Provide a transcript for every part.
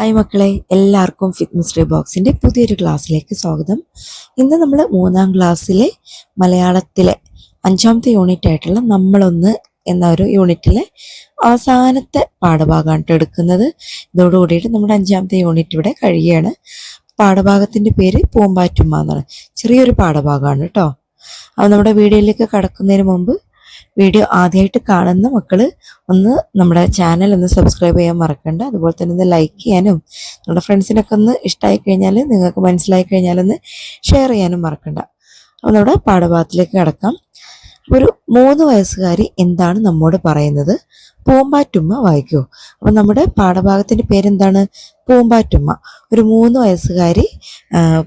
Hi മക്കളെ എല്ലാവർക്കും fitness day ബോക്സിന്റെ പുതിയൊരു ക്ലാസ്സിലേക്ക് സ്വാഗതം. ഇന്ന് നമ്മൾ മൂന്നാം ക്ലാസ്സിലെ മലയാളത്തിലെ അഞ്ചാമത്തെ യൂണിറ്റ് ആയിട്ടുള്ള നമ്മളൊന്ന് എന്ന ഒരു യൂണിറ്റിലെ അവസാനത്തെ പാഠഭാഗമാണ് എടുക്കുന്നത്. ഇതോടുകൂടിയിട്ട് നമ്മുടെ അഞ്ചാമത്തെ യൂണിറ്റ് ഇവിടെ കഴിയുകയാണ്. പാഠഭാഗത്തിന്റെ പേര് പൂമ്പാറ്റുമ്മ എന്നാണ്. ചെറിയൊരു പാഠഭാഗമാണ് കേട്ടോ അപ്പോൾ നമ്മുടെ വീഡിയോയിലേക്ക് കടക്കുന്നതിന് മുമ്പ് വീഡിയോ ആദ്യമായിട്ട് കാണുന്ന മക്കൾ ഒന്ന് നമ്മുടെ ചാനൽ ഒന്ന് സബ്സ്ക്രൈബ് ചെയ്യാൻ മറക്കണ്ട. അതുപോലെ തന്നെ ഒന്ന് ലൈക്ക് ചെയ്യാനും നമ്മുടെ ഫ്രണ്ട്സിനൊക്കെ ഒന്ന് ഇഷ്ടമായി കഴിഞ്ഞാൽ നിങ്ങൾക്ക് മനസ്സിലായി കഴിഞ്ഞാൽ ഒന്ന് ഷെയർ ചെയ്യാനും മറക്കണ്ട. അപ്പോൾ നമ്മുടെ പാഠഭാഗത്തിലേക്ക് കിടക്കാം. ഒരു മൂന്ന് വയസ്സുകാരി എന്താണ് നമ്മോട് പറയുന്നത്? പൂമ്പാറ്റുമ്മ വായിക്കൂ. അപ്പം നമ്മുടെ പാഠഭാഗത്തിന്റെ പേരെന്താണ്? പൂമ്പാറ്റുമ്മ. ഒരു മൂന്ന് വയസ്സുകാരി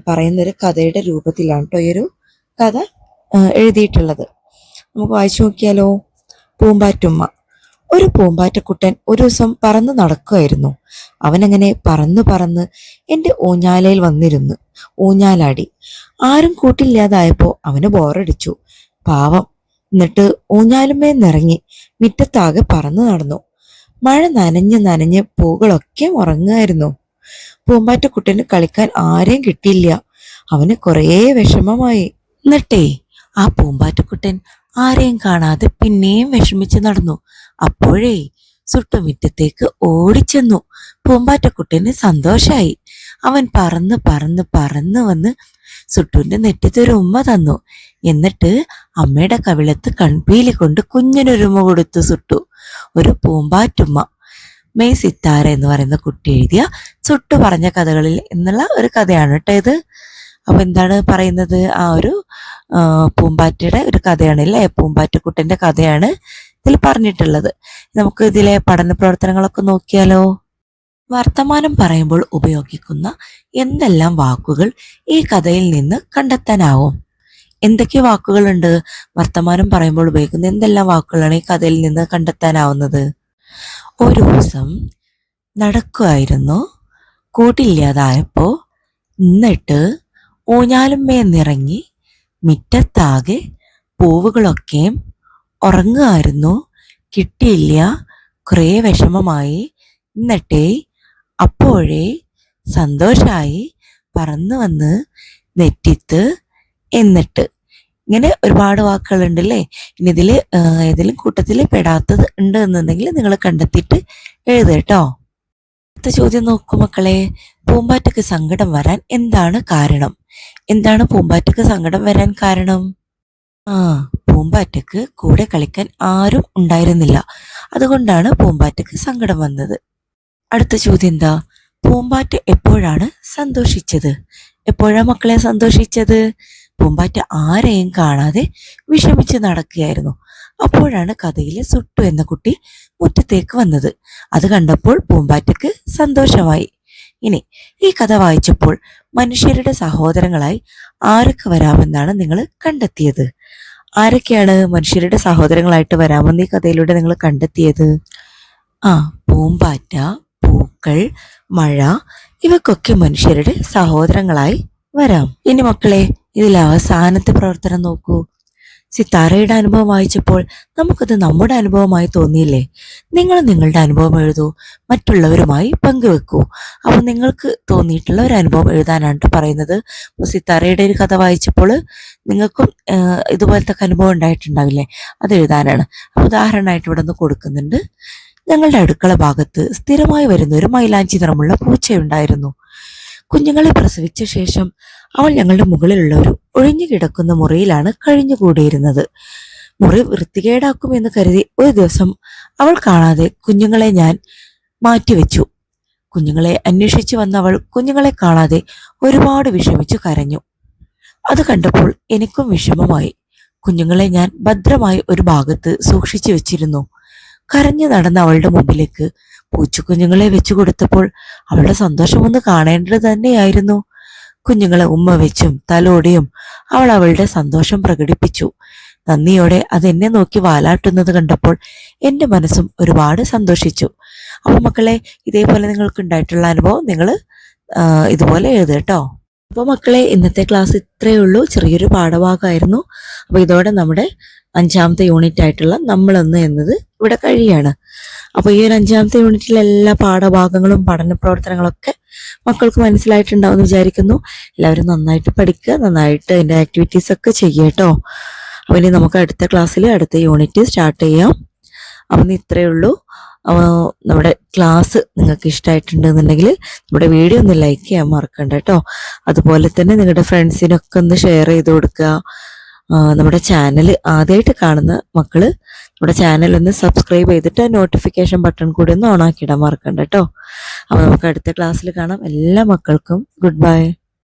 പറയുന്നൊരു കഥയുടെ രൂപത്തിലാണ് കേട്ടോ ഈ ഒരു കഥ എഴുതിയിട്ടുള്ളത്. നമുക്ക് വായിച്ചു നോക്കിയാലോ? പൂമ്പാറ്റുമ്മ ഒരു പൂമ്പാറ്റക്കുട്ടൻ ഒരു ദിവസം പറന്ന് നടക്കുമായിരുന്നു അവനങ്ങനെ പറന്ന് പറന്ന് എന്റെ ഊഞ്ഞാലയിൽ വന്നിരുന്നു. ഊഞ്ഞാലാടി. ആരും കൂട്ടില്ലാതായപ്പോൾ അവന് ബോറടിച്ചു. പാവം. എന്നിട്ട് ഊഞ്ഞാലുമേ നിറങ്ങി മുറ്റത്താകെ പറന്ന് നടന്നു. മഴ നനഞ്ഞ് നനഞ്ഞ് പൂകളൊക്കെ ഉറങ്ങുമായിരുന്നു പൂമ്പാറ്റക്കുട്ടന് കളിക്കാൻ ആരെയും കിട്ടിയില്ല. അവന് കുറേ വിഷമമായി. എന്നിട്ടേ ആ പൂമ്പാറ്റക്കുട്ടൻ ആരെയും കാണാതെ പിന്നെയും വിഷമിച്ച് നടന്നു. അപ്പോഴേ സുട്ടുമുറ്റത്തേക്ക് ഓടിച്ചെന്നു. പൂമ്പാറ്റക്കുട്ടിന് സന്തോഷായി. അവൻ പറന്ന് പറന്ന് പറന്ന് വന്ന് സുട്ടുവിന്റെ നെറ്റത്തൊരു ഉമ്മ തന്നു. എന്നിട്ട് അമ്മയുടെ കവിളത്ത് കൺപീലി കൊണ്ട് കുഞ്ഞിനൊരുമ കൊടുത്തു സുട്ടു. ഒരു പൂമ്പാറ്റുമ്മ. മെയ് സിത്താര എന്ന് പറയുന്ന കുട്ടി എഴുതിയ സുട്ടു പറഞ്ഞ കഥകളിൽ എന്നുള്ള ഒരു കഥയാണ് കേട്ടോ ഇത്. അപ്പൊ എന്താണ് പറയുന്നത്? ആ ഒരു പൂമ്പാറ്റയുടെ ഒരു കഥയാണ് അല്ലേ പൂമ്പാറ്റക്കുട്ടിന്റെ കഥയാണ് ഇതിൽ പറഞ്ഞിട്ടുള്ളത്. നമുക്ക് ഇതിലെ പഠന പ്രവർത്തനങ്ങളൊക്കെ നോക്കിയാലോ? വർത്തമാനം പറയുമ്പോൾ ഉപയോഗിക്കുന്ന എന്തെല്ലാം വാക്കുകൾ ഈ കഥയിൽ നിന്ന് കണ്ടെത്താനാവും? എന്തൊക്കെ വാക്കുകളുണ്ട്? വർത്തമാനം പറയുമ്പോൾ ഉപയോഗിക്കുന്ന എന്തെല്ലാം വാക്കുകളാണ് ഈ കഥയിൽ നിന്ന് കണ്ടെത്താനാവുന്നത്? ഒരു ദിവസം നടക്കുമായിരുന്നു കൂട്ടില്ലാതായപ്പോ എന്നിട്ട് ഊഞ്ഞാലുമേന്നിറങ്ങി മിറ്റത്താകെ പൂവുകളൊക്കെയും ഉറങ്ങുമായിരുന്നു കിട്ടിയില്ല. കുറേ വിഷമമായി. എന്നിട്ടേ അപ്പോഴേ സന്തോഷമായി പറന്നു വന്ന് നെറ്റിത്ത് എന്നിട്ട്. ഇങ്ങനെ ഒരുപാട് വാക്കുകളുണ്ടല്ലേ? ഇനി ഇതിൽ ഏതെങ്കിലും കൂട്ടത്തിൽ പെടാത്തത് ഉണ്ട് എന്നുണ്ടെങ്കിൽ നിങ്ങൾ കണ്ടെത്തിയിട്ട് എഴുതുക കേട്ടോ അടുത്ത ചോദ്യം നോക്കൂ മക്കളെ. പൂമ്പാറ്റക്ക് സങ്കടം വരാൻ എന്താണ് കാരണം? എന്താണ് പൂമ്പാറ്റക്ക് സങ്കടം വരാൻ കാരണം? ആ പൂമ്പാറ്റക്ക് കൂടെ കളിക്കാൻ ആരും ഉണ്ടായിരുന്നില്ല. അതുകൊണ്ടാണ് പൂമ്പാറ്റക്ക് സങ്കടം വന്നത്. അടുത്ത ചോദ്യം എന്താ? പൂമ്പാറ്റ എപ്പോഴാണ് സന്തോഷിച്ചത്? എപ്പോഴാ മക്കളെ സന്തോഷിച്ചത്? പൂമ്പാറ്റ ആരെയും കാണാതെ വിഷമിച്ച് നടക്കുകയായിരുന്നു. അപ്പോഴാണ് കഥയിലെ സുട്ടു എന്ന കുട്ടി മുറ്റത്തേക്ക് വന്നത്. അത് കണ്ടപ്പോൾ പൂമ്പാറ്റക്ക് സന്തോഷമായി. ഇനി ഈ കഥ വായിച്ചപ്പോൾ മനുഷ്യരുടെ സഹോദരങ്ങളായി ആരൊക്കെ വരാമെന്നാണ് നിങ്ങൾ കണ്ടെത്തിയത്? ആരൊക്കെയാണ് മനുഷ്യരുടെ സഹോദരങ്ങളായിട്ട് വരാമെന്ന് ഈ കഥയിലൂടെ നിങ്ങൾ കണ്ടെത്തിയത്? ആ പൂമ്പാറ്റ പൂക്കൾ മഴ ഇവക്കൊക്കെ മനുഷ്യരുടെ സഹോദരങ്ങളായി വരാം. ഇനി മക്കളെ ഇതിൽ അവസാനത്തെ പ്രവർത്തനം നോക്കൂ. സിത്താരയുടെ അനുഭവം വായിച്ചപ്പോൾ നമുക്കത് നമ്മുടെ അനുഭവമായി തോന്നിയില്ലേ? നിങ്ങൾ നിങ്ങളുടെ അനുഭവം എഴുതൂ മറ്റുള്ളവരുമായി പങ്കുവെക്കൂ. അപ്പോൾ നിങ്ങൾക്ക് തോന്നിയിട്ടുള്ള ഒരു അനുഭവം എഴുതാനാണ് പറയുന്നത്. അപ്പോൾ സിത്താരയുടെ ഒരു കഥ വായിച്ചപ്പോൾ നിങ്ങൾക്കും ഇതുപോലത്തെ അനുഭവം ഉണ്ടായിട്ടുണ്ടാവില്ലേ? അത് എഴുതാനാണ്. അപ്പോൾ ഉദാഹരണമായിട്ട് ഇവിടെ നിന്ന് കൊടുക്കുന്നുണ്ട്. ഞങ്ങളുടെ അടുക്കള ഭാഗത്ത് സ്ഥിരമായി വരുന്ന ഒരു മൈലാഞ്ചി നിറമുള്ള പൂച്ചയുണ്ടായിരുന്നു. കുഞ്ഞുങ്ങളെ പ്രസവിച്ച ശേഷം അവൾ ഞങ്ങളുടെ മുകളിലുള്ള ഒരു ഒഴിഞ്ഞു കിടക്കുന്ന മുറിയിലാണ് കഴിഞ്ഞുകൂടിയിരുന്നത്. മുറി വൃത്തികേടാക്കുമെന്ന് കരുതി ഒരു ദിവസം അവൾ കാണാതെ കുഞ്ഞുങ്ങളെ ഞാൻ മാറ്റിവെച്ചു. കുഞ്ഞുങ്ങളെ അന്വേഷിച്ചു വന്ന അവൾ കുഞ്ഞുങ്ങളെ കാണാതെ ഒരുപാട് വിഷമിച്ചു കരഞ്ഞു. അത് കണ്ടപ്പോൾ എനിക്കും വിഷമമായി. കുഞ്ഞുങ്ങളെ ഞാൻ ഭദ്രമായി ഒരു ഭാഗത്ത് സൂക്ഷിച്ചു വെച്ചിരുന്നു. കരഞ്ഞു നടന്ന അവളുടെ മുമ്പിലേക്ക് പൂച്ചക്കുഞ്ഞുങ്ങളെ വെച്ചു കൊടുത്തപ്പോൾ അവളുടെ സന്തോഷമൊന്ന് കാണേണ്ടത് തന്നെയായിരുന്നു. കുഞ്ഞുങ്ങളെ ഉമ്മ വെച്ചും തലോടിയും അവൾ അവളുടെ സന്തോഷം പ്രകടിപ്പിച്ചു. നന്ദിയോടെ അത് എന്നെ നോക്കി വാലാട്ടുന്നത് കണ്ടപ്പോൾ എന്റെ മനസ്സും ഒരുപാട് സന്തോഷിച്ചു. അപ്പോൾ മക്കളെ ഇതേപോലെ നിങ്ങൾക്ക് ഉണ്ടായിട്ടുള്ള അനുഭവം നിങ്ങൾ ഇതുപോലെ എഴുതട്ടോ അപ്പോൾ മക്കളെ ഇന്നത്തെ ക്ലാസ് ഇത്രയേ ഉള്ളൂ. ചെറിയൊരു പാഠഭാഗമായിരുന്നു. അപ്പോൾ ഇതോടെ നമ്മുടെ അഞ്ചാമത്തെ യൂണിറ്റ് ആയിട്ടുള്ള നമ്മളൊന്ന് എന്നത് ഇവിടെ കഴിയാണ്. അപ്പോൾ ഈ ഒരു അഞ്ചാമത്തെ യൂണിറ്റിലെ എല്ലാ പാഠഭാഗങ്ങളും പഠന പ്രവർത്തനങ്ങളൊക്കെ മക്കൾക്ക് മനസ്സിലായിട്ടുണ്ടാവും എന്ന് വിചാരിക്കുന്നു. എല്ലാവരും നന്നായിട്ട് പഠിക്കുക നന്നായിട്ട് അതിന്റെ ആക്ടിവിറ്റീസ് ഒക്കെ ചെയ്യുക കേട്ടോ. അപ്പോൾ ഇനി നമുക്ക് അടുത്ത ക്ലാസ്സിൽ അടുത്ത യൂണിറ്റ് സ്റ്റാർട്ട് ചെയ്യാം. അപ്പം ഇത്രയേ ഉള്ളൂ. നമ്മുടെ ക്ലാസ് നിങ്ങൾക്ക് ഇഷ്ടമായിട്ടുണ്ടെന്നുണ്ടെങ്കിൽ നമ്മുടെ വീഡിയോ ഒന്ന് ലൈക്ക് ചെയ്യാൻ മറക്കണ്ട കേട്ടോ. അതുപോലെ തന്നെ നിങ്ങളുടെ ഫ്രണ്ട്സിനൊക്കെ ഒന്ന് ഷെയർ ചെയ്ത് കൊടുക്കുക. നമ്മുടെ ചാനൽ ആദ്യമായിട്ട് കാണുന്ന മക്കൾ നമ്മുടെ ചാനൽ ഒന്ന് സബ്സ്ക്രൈബ് ചെയ്തിട്ട് നോട്ടിഫിക്കേഷൻ ബട്ടൺ കൂടി ഒന്ന് ഓൺ ആക്കിയിടാൻ മറക്കണ്ട കേട്ടോ അപ്പോൾ നമുക്ക് അടുത്ത ക്ലാസ്സിൽ കാണാം. എല്ലാ മക്കൾക്കും ഗുഡ് ബൈ